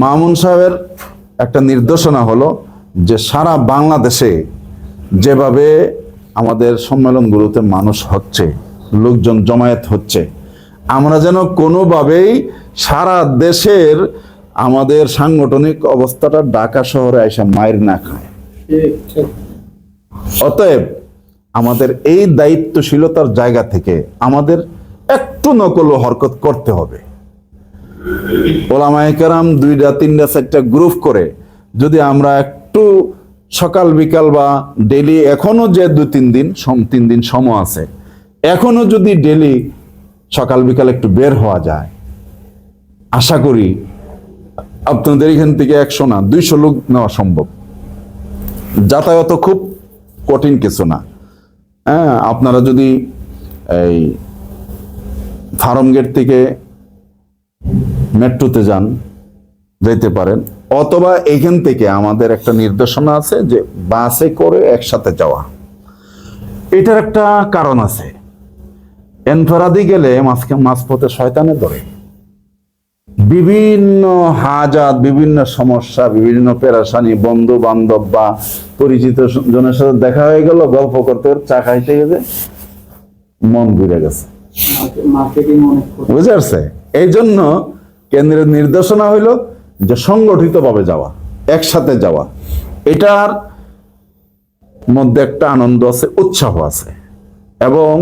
মামুন সাহেবের একটা নির্দেশনা হলো যে সারা বাংলাদেশে যেভাবে আমাদের সম্মেলনগুলোতে মানুষ হচ্ছে, লোকজন জমায়েত হচ্ছে, আমরা যেন কোনোভাবেই সারা দেশের আমাদের সাংগঠনিক অবস্থাটা ঢাকা শহরে এসে মায়ের না খায়। অতএব আমাদের এই দায়িত্বশীলতার জায়গা থেকে আমাদের একটু নকল হরকত করতে হবে। ওলামায়ে কেরাম দুইটা তিনটা চারটা গ্রুপ করে যদি আমরা একটু সকাল, বিকাল বা ডেলি এখনও যে দু, তিন দিন, সম, তিন দিন সময় আছে, এখনও যদি ডেলি সকাল, বিকাল একটু বের হওয়া যায়, আশা করি আপনাদের এখান থেকে একশো না, দুইশো লোক নেওয়া সম্ভব। যাতায়াত খুব কঠিন কিছু না। হ্যাঁ আপনারা যদি এই ফার্ম গেট থেকে মেট্রোতে যান যেতে পারেন অথবা এখান থেকে আমাদের একটা নির্দেশনা আছে যে বাসে করে একসাথে যাওয়া। এটার একটা কারণ আছে। এনফেরাদি গেলে মাঝকে মাঝপথে শয়তানে ধরে। বিভিন্ন হাজাত বিভিন্ন সমস্যা বিভিন্ন পেরাশানি বন্ধু বান্ধব বা পরিচিত জনের সাথে দেখা হয়ে গেল গল্প করতে চা খাইতে গেছে মন ঘুরে গেছে। বুঝে আসছে? এই জন্য কেন্দ্রের নির্দেশনা হইল যে সংগঠিতভাবে যাওয়া, একসাথে যাওয়া। এটার মধ্যে একটা আনন্দ আছে, উৎসাহ আছে। এবং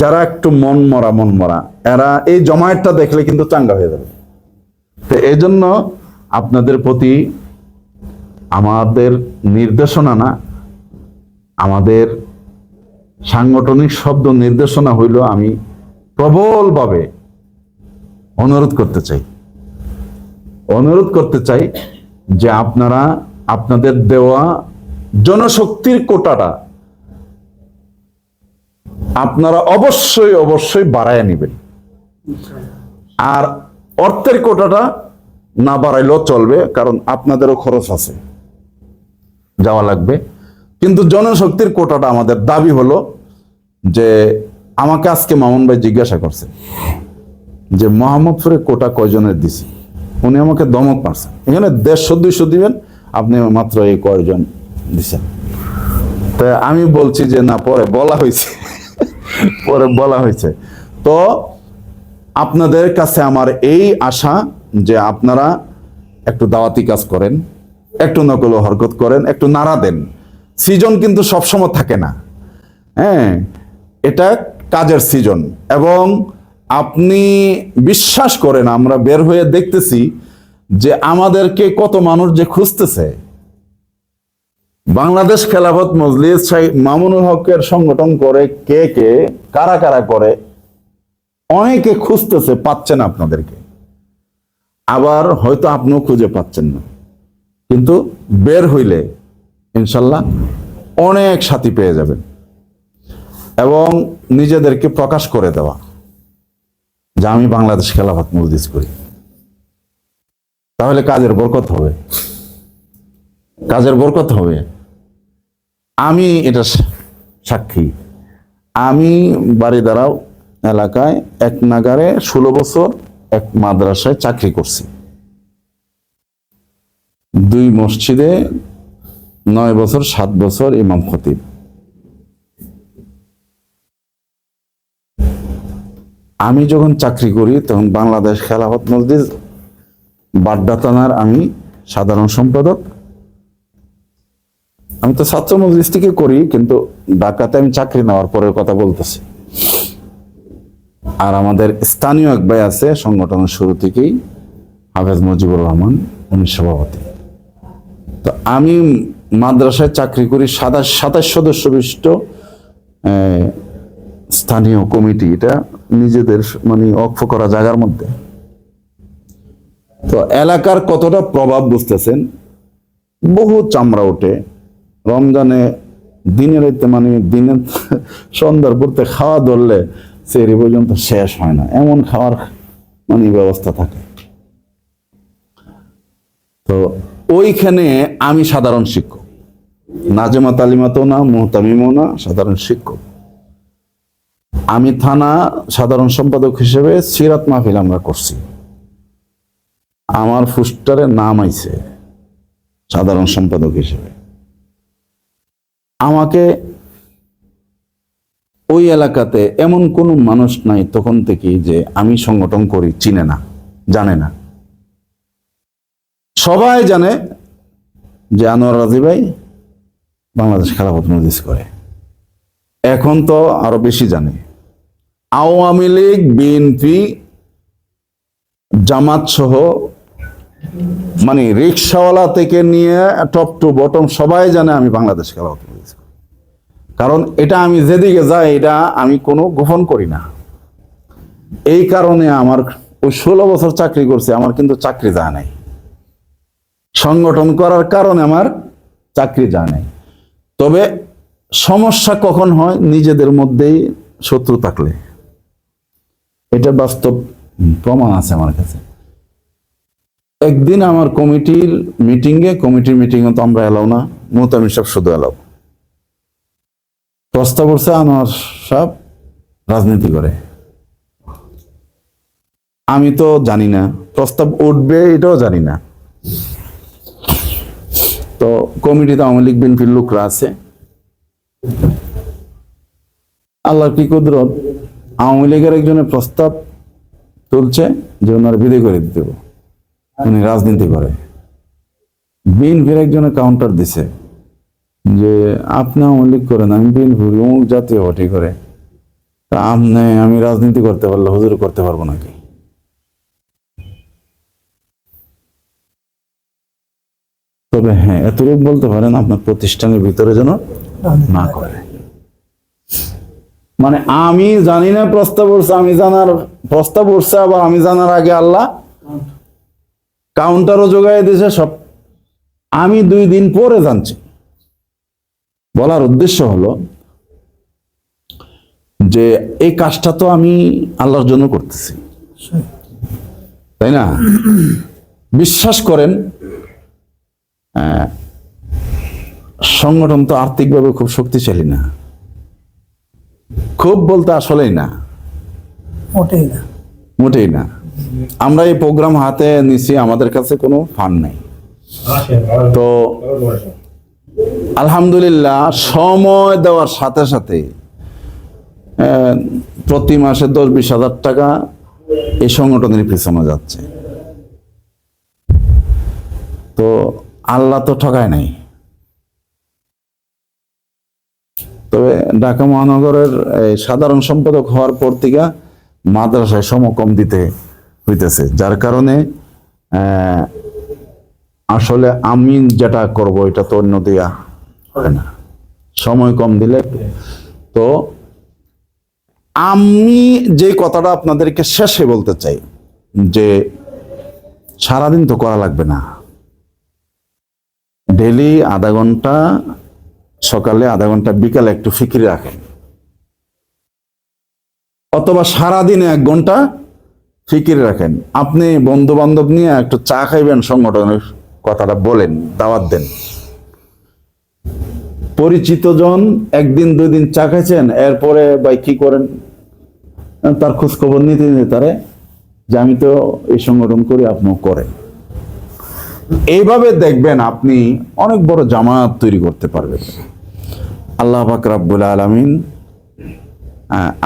যারা একটু মন মরা মন মরা, এরা এই জমায়েতটা দেখলে কিন্তু চাঙ্গা হয়ে যাবে। তো এই জন্য আপনাদের প্রতি আমাদের নির্দেশনা না, আমাদের সাংগঠনিক শব্দ নির্দেশনা হইল আমি প্রবলভাবে অনুরোধ করতে চাই। অনুরোধ করতে চাই যে আপনারা আপনাদের দেওয়া জনশক্তির কোটাটা আপনারা অবশ্যই অবশ্যই বাড়ায় নেবেন। আর অর্থের কোটাটা না বাড়াইলেও চলবে, কারণ আপনাদেরও খরচ আছে। যাওয়া লাগবে। কিন্তু জনশক্তির কোটাটা আমাদের দাবি হলো যে আমাকে আজকে মামুন ভাই জিজ্ঞাসা করছে। যে মোহাম্মদপুরে কোটা কয়জনের দিছে? উনি আমাকে দমক মারছেন এখানে দেড়শো, দুইশো দিবেন, আপনি মাত্র এই কয়জন দিছেন। তো আমি বলছি যে, না, পরে বলা হয়েছে। পরে বলা হয়েছে। তো আপনাদের কাছে আমার এই আশা যে আপনারা একটু দাওয়াতি কাজ করেন, একটু নকল হরকত করেন, একটু নাড়া দেন। সিজন কিন্তু সবসময় থাকে না। হ্যাঁ এটা কাজের সিজন। এবং আপনি বিশ্বাস করেন, আমরা বের হয়ে দেখতেছি যে আমাদেরকে কত মানুষ যে খুঁজতেছে। বাংলাদেশ খেলাফত মজলিস মামুনুল হকের সংগঠন করে কে কে, কারা কারা করে, অনেকে খুঁজতেছে, পাচ্ছেন আপনাদেরকে। আবার হয়তো আপনিও খুঁজে পাচ্ছেন না। কিন্তু বের হইলে ইনশাল্লাহ অনেক সাথী পেয়ে যাবেন। এবং নিজেদেরকে প্রকাশ করে দেওয়া। যে আমি বাংলাদেশ খেলাফত মজলিস করি। তাহলে কাজের বরকত হবে। কাজের বরকত হবে। আমি এটা সাক্ষী। আমি বাড়িদারাও এলাকায় এক নাগারে ষোলো বছর এক মাদ্রাসায় চাকরি করছি। দুই মসজিদে নয় বছর, সাত বছর ইমাম খতিব। আমি যখন চাকরি করি, তখন বাংলাদেশ খেলাফত মসজিদ বাড্ডা থানার আমি সাধারণ সম্পাদক। আমি তো ছাত্র মজলিস থেকে করি, কিন্তু ঢাকাতে আমি চাকরি নেওয়ার পরের কথা বলতেছি। আর আমাদের স্থানীয় এক ভাই আছে, সংগঠনের শুরু থেকেই, হাফেজ মুজিবুর রহমান, উনি সভাপতি। তো আমি মাদ্রাসায় চাকরি করি, সাতাশ সাতাশ সদস্য বিশিষ্ট স্থানীয় কমিটি এটা নিজেদের মানে অক্ষ করা জায়গার মধ্যে। তো এলাকার কতটা প্রভাব বুঝতেছেন? বহু চামড়া ওঠে। রমজানে দিনে রাইতে মানে দিনে সন্ধ্যার পড়তে খাওয়া ধরলে সেরি পর্যন্ত শেষ হয় না। এমন খাওয়ার মানে ব্যবস্থা থাকে। তো ওইখানে আমি সাধারণ শিক্ষক। নাজেমা তালিমাতও না, মোহতামিমও না, সাধারণ শিক্ষক। আমি থানা সাধারণ সম্পাদক হিসেবে সিরাত মাহফিল আমরা করছি। আমার ফুস্টারে নাম আইছে সাধারণ সম্পাদক হিসেবে। আমাকে ওই এলাকাতে এমন কোনো মানুষ নাই তখন থেকে যে আমি সংগঠন করি, চিনে না, জানে না। সবাই জানে যে আনোয়ার রাজি ভাই বাংলাদেশ খেলাফত মজলিস করে। এখন তো আরও বেশি জানে। আওয়ামী লীগ, বিএনপি, জামাত সহ মানে রিক্সাওয়ালা থেকে নিয়ে টপ টু বটম সবাই জানে আমি বাংলাদেশ করি কারণ এটা আমি যেদিকে যাই, এটা আমি কোনো গোপন করি না। এই কারণে আমার ওই ষোলো বছর চাকরি করছে, আমার কিন্তু চাকরি যায় নাই। সংগঠন করার কারণে আমার চাকরি যায় নাই। তবে সমস্যা কখন হয়? নিজেদের মধ্যেই শত্রু থাকলে। এটা বাস্তব প্রমাণ আছে আমার কাছে। একদিন আমার কমিটির মিটিংয়ে কমিটির মিটিংয়ে তো আমরা এলাও না মোতামিন সাহেব শুধু এলাও। প্রস্তাব করছে আনোয়ার সাহেব রাজনীতি করে। আমি তো জানি না, প্রস্তাব উঠবে এটাও জানি না। তো কমিটিতে আওয়ামী লীগ, বিএনপির লোকরা আছে। আল্লাহর কি কুদরত? আওয়ামী লীগের একজনের প্রস্তাব তুলছে যে ওনার বিদায় করে দিতে উনি রাজনীতি করে। বিএনপির একজনের কাউন্টার দিছে যে, আপনি আওয়ামী লীগ করেন, আমি বিএনপি অমুক জাতীয় পার্টি করে। তা আপনি, আমি রাজনীতি করতে পারলে হুজুর করতে পারব নাকি? তবে হ্যাঁ এতটুকু বলতে পারেন আপনার প্রতিষ্ঠানের ভিতরে যেন না করে। মানে আমি জানি না প্রস্তাব উঠছে, আমি জানার প্রস্তাব উঠছে, আবার আমি জানার আগে আল্লাহ কাউন্টারও যোগাই দিয়েছে, সব আমি দুই দিন পরে জানছি। বলার উদ্দেশ্য হলো যে এই কাজটা তো আমি আল্লাহর জন্য করতেছি। তাই না? বিশ্বাস করেন সংগঠন তো আর্থিকভাবে খুব শক্তিশালী না। খুব বলতে আসলেই না। মোটেই না। মোটেই না। আমরা এই প্রোগ্রাম হাতে নিছি আমাদের কাছে কোনো ফান্ড নাই। তো আলহামদুলিল্লাহ সময় দেওয়ার সাথে সাথে আহ, প্রতি মাসে দশ বিশ হাজার টাকা এই সংগঠনের পিছনে যাচ্ছে। তো আল্লাহ তো ঠকায় নাই। তবে ঢাকা মহানগরের সাধারণ সম্পাদক হওয়ার পর থেকে মাদ্রাসায় সমকম দিতে হইতেছে, যার কারণে আসলে আমি যেটা করব এটা তো অন্য দিয়া হয় না। সময় কম দিলে তো আমি যে কথাটা আপনাদেরকে শেষে বলতে চাই, যে সারাদিন তো করা লাগবে না। ডেলি আধা ঘণ্টা সকালে আধা ঘণ্টা, বিকালে একটু ফিকির রাখেন। অথবা সারাদিনে এক ঘণ্টা ফিকির রাখেন। আপনি বন্ধু বান্ধব নিয়ে একটু চা খাইবেন, সংগঠনের কথাটা বলেন, দাওয়াত দেন। পরিচিত জন একদিন, দুই দিন চা খাইছেন, এরপরে ভাই কি করেন? তার খোঁজখবর নিতে নিতে তারে যে আমি তো এই সংগঠন করি, আপনিও করেন। এইভাবে দেখবেন আপনি অনেক বড় জামাত তৈরি করতে পারবেন। আল্লাহ পাক আলামিন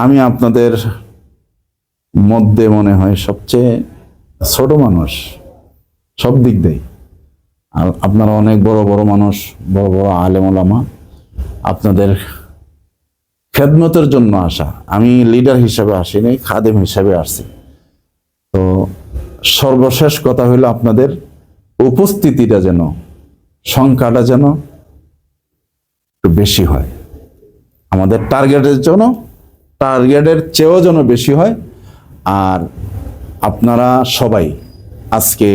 আমি আপনাদের মধ্যে মনে হয় সবচেয়ে ছোট মানুষ, সব দিক দিয়ে আর আপনারা অনেক বড় বড় মানুষ, বড় বড় আলেম ওলামা আপনাদের খেদমতের জন্য আসা। আমি লিডার হিসাবে আসিনি খাদেম হিসাবে আসছি তো সর্বশেষ কথা হলো আপনাদের উপস্থিতিটা যেন, সংখ্যাটা যেন একটু বেশি হয়। আমাদের টার্গেটের জন্য টার্গেটের চেয়েও যেন বেশি হয়। আর আপনারা সবাই আজকে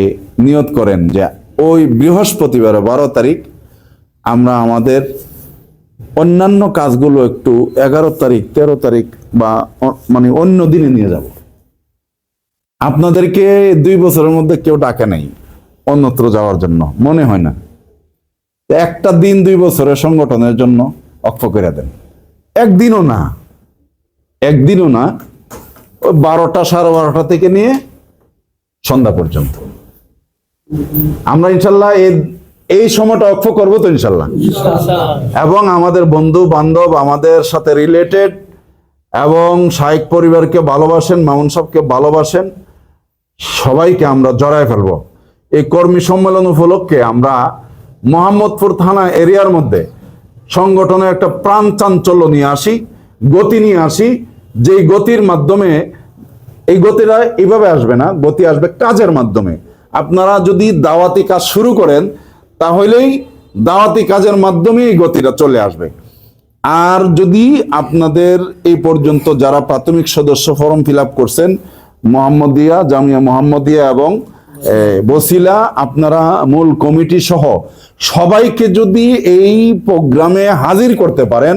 নিয়ত করেন যে ওই বৃহস্পতিবার, বারো তারিখ আমরা আমাদের অন্যান্য কাজগুলো একটু এগারো তারিখ, তেরো তারিখ বা মানে অন্য দিনে নিয়ে যাব। আপনাদেরকে দুই বছরের মধ্যে কেউ ডাকে নাই, অন্যত্র যাওয়ার জন্য। মনে হয় না। একটা দিন দুই বছরের সংগঠনের জন্য অক্ষ করে দেন। একদিনও না। একদিনও না। ওই বারোটা সাড়ে বারোটা থেকে নিয়ে সন্ধ্যা পর্যন্ত। আমরা ইনশাল্লাহ এই সময়টা অক্ষ করব তো ইনশাল্লাহ। এবং আমাদের বন্ধু বান্ধব আমাদের সাথে রিলেটেড এবং শাইক পরিবারকে ভালোবাসেন, মামুন সাহেবকে ভালোবাসেন, সবাইকে আমরা জড়ায় ফেলব। এই কর্মী সম্মেলন উপলক্ষে আমরা মোহাম্মদপুর থানা এরিয়ার মধ্যে সংগঠনের একটা প্রাণ চাঞ্চল্য নিয়ে আসি, গতি নিয়ে আসি, যেই গতির মাধ্যমে, এই গতিটা এইভাবে আসবে না, গতি আসবে কাজের মাধ্যমে। আপনারা যদি দাওয়াতি কাজ শুরু করেন, তাহলেই দাওয়াতি কাজের মাধ্যমে এই গতিটা চলে আসবে। আর যদি আপনাদের এই পর্যন্ত যারা প্রাথমিক সদস্য ফর্ম ফিল আপ করছেন, মোহাম্মদিয়া, জামিয়া মোহাম্মদিয়া এবং বসিলা, আপনারা মূল কমিটি সহ সবাইকে যদি এই প্রোগ্রামে হাজির করতে পারেন,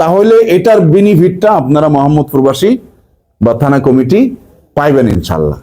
তাহলে এটার বেনিফিটটা আপনারা মোহাম্মদপুরবাসী বা থানা কমিটি পাইবেন ইনশাল্লাহ।